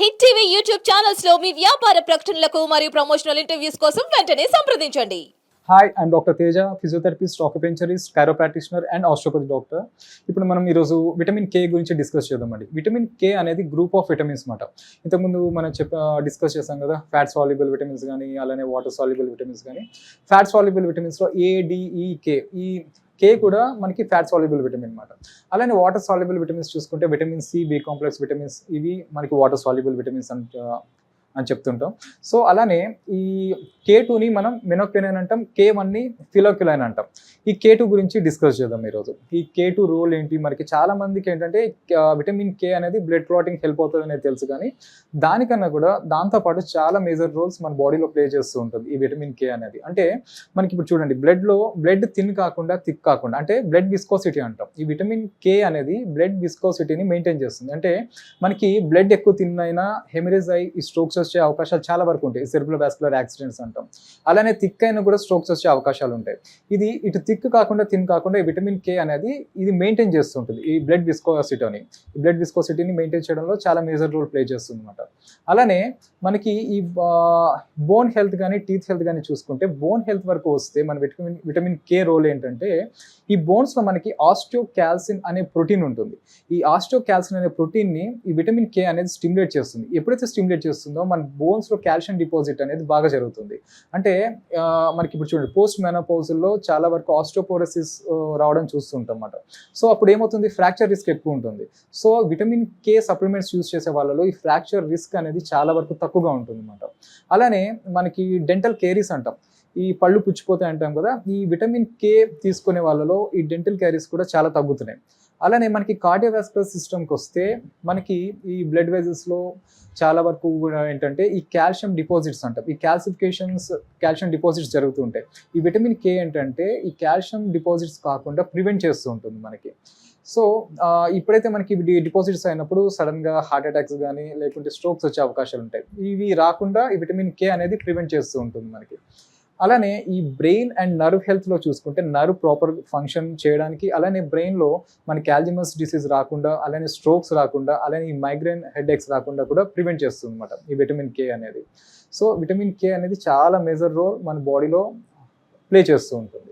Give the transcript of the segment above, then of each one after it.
Hit TV YouTube ఛానల్స్లో మీ వ్యాపార ప్రకటనలకు మరియు ప్రమోషనల్ ఇంటర్వ్యూస్ కోసం వెంటనే సంప్రదించండి. Hi I'm doctor Teja physiotherapist acupuncturist chiropractitioner and osteopathy doctor ఇప్పుడు మనం ఈరోజు విటమిన్ కే గురించి డిస్కస్ చేద్దామండి. విటమిన్ కే అనేది గ్రూప్ ఆఫ్ విటమిన్స్ మాట ఇంతకుముందు మనం చెప్ప డిస్కస్ చేసాం కదా ఫ్యాట్ సాల్యుబుల్ విటమిన్స్ కానీ అలానే వాటర్ సాల్యుబుల్ విటమిన్స్ కానీ fat soluble విటమిన్స్లో A D E K E K కూడా మనకి ఫ్యాట్ సాల్యుబుల్ విటమిన్ అనమాట అలానే వాటర్ సాల్యుబుల్ విటమిన్స్ చూసుకుంటే vitamin C B complex vitamins ఇవి మనకి వాటర్ సాల్యుబుల్ విటమిన్స్ అంట అని చెప్తుంటాం. సో అలానే ఈ కే టూని మనం మెనోక్యులైన్ అంటాం కే వన్ని ఫిలోక్యులైన్ అంటాం. ఈ కే టూ గురించి డిస్కస్ చేద్దాం ఈరోజు. ఈ కే టూ రోల్ ఏంటి? మనకి చాలా మందికి ఏంటంటే విటమిన్ కే అనేది బ్లడ్ క్లాటింగ్ హెల్ప్ అవుతుంది అనేది తెలుసు కానీ దానికన్నా కూడా దాంతోపాటు చాలా మేజర్ రోల్స్ మన బాడీలో ప్లే చేస్తూ ఉంటుంది ఈ విటమిన్ కే అనేది. అంటే మనకి ఇప్పుడు చూడండి బ్లడ్లో బ్లడ్ థిన్ కాకుండా థిక్ కాకుండా అంటే బ్లడ్ విస్కోసిటీ అంటాం. ఈ విటమిన్ కే అనేది బ్లడ్ విస్కోసిటీని మెయింటైన్ చేస్తుంది. అంటే మనకి బ్లడ్ ఎక్కువ థిన్ అయినా హెమరేజ్ అయి ఈ స్ట్రోక్స్ వచ్చే అవకాశాలు చాలా వరకు ఉంటాయి. సెర్బులో వాస్కులర్ యాక్సిడెంట్స్ అంటాం. అలానే థిక్ అయినా కూడా స్ట్రోక్స్ వచ్చే అవకాశాలు ఉంటాయి. ఇది ఇటు థిక్ కాకుండా థిన్ కాకుండా విటమిన్ కే అనేది ఇది మెయింటైన్ చేస్తుంటుంది. ఈ బ్లడ్ విస్కోసిటీని ఈ బ్లడ్ విస్కోసిటీని మెయింటైన్ చేయడంలో చాలా మేజర్ రోల్ ప్లే చేస్తుంది అనమాట అలానే మనకి ఈ బోన్ హెల్త్ కానీ టీత్ హెల్త్ కానీ చూసుకుంటే బోన్ హెల్త్ వరకు వస్తే మన విటమిన్ విటమిన్ కే రోల్ ఏంటంటే ఈ బోన్స్లో మనకి ఆస్టియో క్యాల్సిన్ అనే ప్రోటీన్ ఉంటుంది. ఈ ఆస్టో క్యాల్సిన్ అనే ప్రోటీన్ని ఈ విటమిన్ కే అనేది స్టిమ్యులేట్ చేస్తుంది. ఎప్పుడైతే స్టిమ్యులేట్ చేస్తుందో మన బోన్స్లో కాల్షియం డిపాజిట్ అనేది బాగా జరుగుతుంది. అంటే మనకి ఇప్పుడు చూడండి పోస్ట్ మెనోపౌజల్లో చాలా వరకు ఆస్ట్రోపోరసిస్ రావడం చూస్తుంటాం అన్నమాట సో అప్పుడు ఏమవుతుంది? ఫ్రాక్చర్ రిస్క్ ఎక్కువ ఉంటుంది. So vitamin K supplements use చేసే వాళ్ళలో ఈ ఫ్రాక్చర్ రిస్క్ అనేది చాలా వరకు తక్కువగా ఉంటుంది అన్నమాట అలానే మనకి డెంటల్ కేరీస్ అంటాం. ఈ పళ్ళు పుచ్చిపోతాయి అంటాం కదా ఈ విటమిన్ కే తీసుకునే వాళ్ళలో ఈ డెంటల్ క్యారీస్ కూడా చాలా తగ్గుతున్నాయి. అలానే మనకి కార్డియోవాస్కులర్ సిస్టమ్కి వస్తే మనకి ఈ బ్లడ్ వెజల్స్లో చాలా వరకు కూడా ఏంటంటే ఈ కాల్షియం డిపాజిట్స్ అంటాం. ఈ క్యాల్సిఫికేషన్స్ కాల్షియం డిపాజిట్స్ జరుగుతూ ఉంటాయి. ఈ విటమిన్ కే ఏంటంటే ఈ కాల్షియం డిపాజిట్స్ కాకుండా ప్రివెంట్ చేస్తూ ఉంటుంది మనకి. సో ఇప్పుడైతే మనకి డిపాజిట్స్ అయినప్పుడు సడన్గా హార్ట్ అటాక్స్ కానీ లేకుంటే స్ట్రోక్స్ వచ్చే అవకాశాలు ఉంటాయి. ఇవి రాకుండా ఈ విటమిన్ కే అనేది ప్రివెంట్ చేస్తూ ఉంటుంది మనకి. అలానే ఈ బ్రెయిన్ అండ్ నర్వ్ హెల్త్లో చూసుకుంటే నర్వ్ ప్రాపర్ ఫంక్షన్ చేయడానికి అలానే బ్రెయిన్లో మనకి క్యాల్జిమస్ డిసీజ్ రాకుండా అలానే స్ట్రోక్స్ రాకుండా అలానే ఈ మైగ్రేన్ హెడేక్స్ రాకుండా కూడా ప్రివెంట్ చేస్తుంది అనమాట ఈ విటమిన్ కే అనేది. సో విటమిన్ కే అనేది చాలా మేజర్ రోల్ మన బాడీలో ప్లే చేస్తూ ఉంటుంది.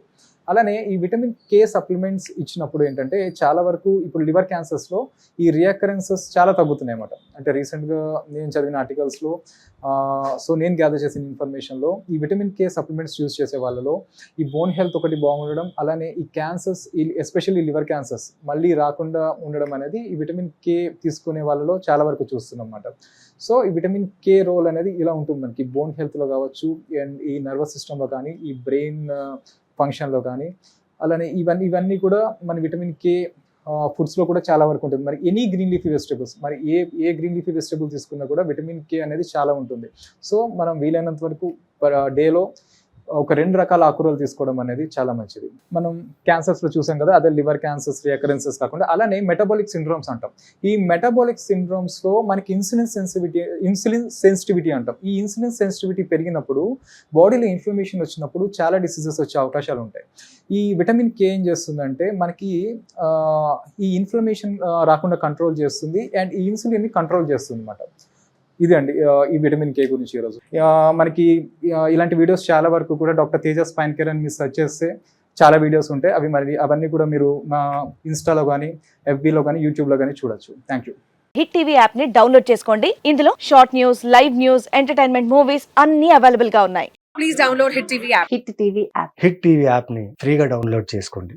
అలానే ఈ విటమిన్ కే సప్లిమెంట్స్ ఇచ్చినప్పుడు ఏంటంటే చాలా వరకు ఇప్పుడు లివర్ క్యాన్సర్స్లో ఈ రియాకరెన్సెస్ చాలా తగ్గుతున్నాయి అన్నమాట. అంటే రీసెంట్గా నేను చదివిన ఆర్టికల్స్లో సో నేను గ్యాదర్ చేసిన ఇన్ఫర్మేషన్లో ఈ విటమిన్ కే సప్లిమెంట్స్ యూస్ చేసే వాళ్ళలో ఈ బోన్ హెల్త్ ఒకటి బాగుండడం అలానే ఈ క్యాన్సర్స్ ఎస్పెషల్లీ లివర్ క్యాన్సర్స్ మళ్ళీ రాకుండా ఉండడం అనేది ఈ విటమిన్ కే తీసుకునే వాళ్ళలో చాలా వరకు చూస్తున్నాం అన్నమాట. సో ఈ విటమిన్ కే రోల్ అనేది ఇలా ఉంటుంది మనకి. బోన్ హెల్త్లో కావచ్చు అండ్ ఈ నర్వస్ సిస్టంలో కానీ ఈ బ్రెయిన్ ఫంక్షన్లో కానీ అలానే ఇవన్నీ ఇవన్నీ కూడా మన విటమిన్ కే ఫుడ్స్లో కూడా చాలా వరకు ఉంటుంది. మరి ఎనీ గ్రీన్ లీఫీ వెజిటబుల్స్ మరి ఏ ఏ గ్రీన్ లీఫీ వెజిటబుల్ తీసుకున్నా కూడా విటమిన్ కే అనేది చాలా ఉంటుంది. సో మనం వీలైనంత వరకు డేలో ఒక రెండు రకాల ఆకురాలు తీసుకోవడం అనేది చాలా మంచిది. మనం క్యాన్సర్స్లో చూసాం కదా అదే లివర్ క్యాన్సర్స్ రియాకరెన్సెస్ కాకుండా అలానే మెటబాలిక్ సిండ్రోమ్స్ అంటాం. ఈ మెటబాలిక్ సిండ్రోమ్స్లో మనకి ఇన్సులిన్ సెన్సిటివిటీ ఇన్సులిన్ సెన్సిటివిటీ అంటాం. ఈ ఇన్సులిన్ సెన్సిటివిటీ పెరిగినప్పుడు బాడీలో ఇన్ఫ్లమేషన్ వచ్చినప్పుడు చాలా డిసీజెస్ వచ్చే అవకాశాలు ఉంటాయి. ఈ విటమిన్ కే ఏం చేస్తుందంటే మనకి ఈ ఇన్ఫ్లమేషన్ రాకుండా కంట్రోల్ చేస్తుంది అండ్ ఈ ఇన్సులిన్ని కంట్రోల్ చేస్తుంది అనమాట ఇది అండి ఈ విటమిన్ కే గురించి ఈరోజు మనకి ఇలాంటి వీడియోస్ చాలా వరకు కూడా డాక్టర్ తేజ స్పైన్ కేర్ అని మీరు సెర్చ్ చేస్తే చాలా వీడియోస్ ఉంటాయి. అవి మరి అవన్నీ కూడా మీరు మా ఇన్స్టాలో కానీ ఎఫ్బీలో కానీ యూట్యూబ్లో కానీ చూడొచ్చు. థ్యాంక్ యూ హిట్ టీవీ యాప్ని డౌన్లోడ్ చేసుకోండి. ఇందులో short news live news entertainment movies అన్ని అవైలబుల్గా ఉన్నాయి. Please download Hit TV app. Hit TV app hit TV యాప్ని ఫ్రీగా డౌన్లోడ్ చేసుకోండి.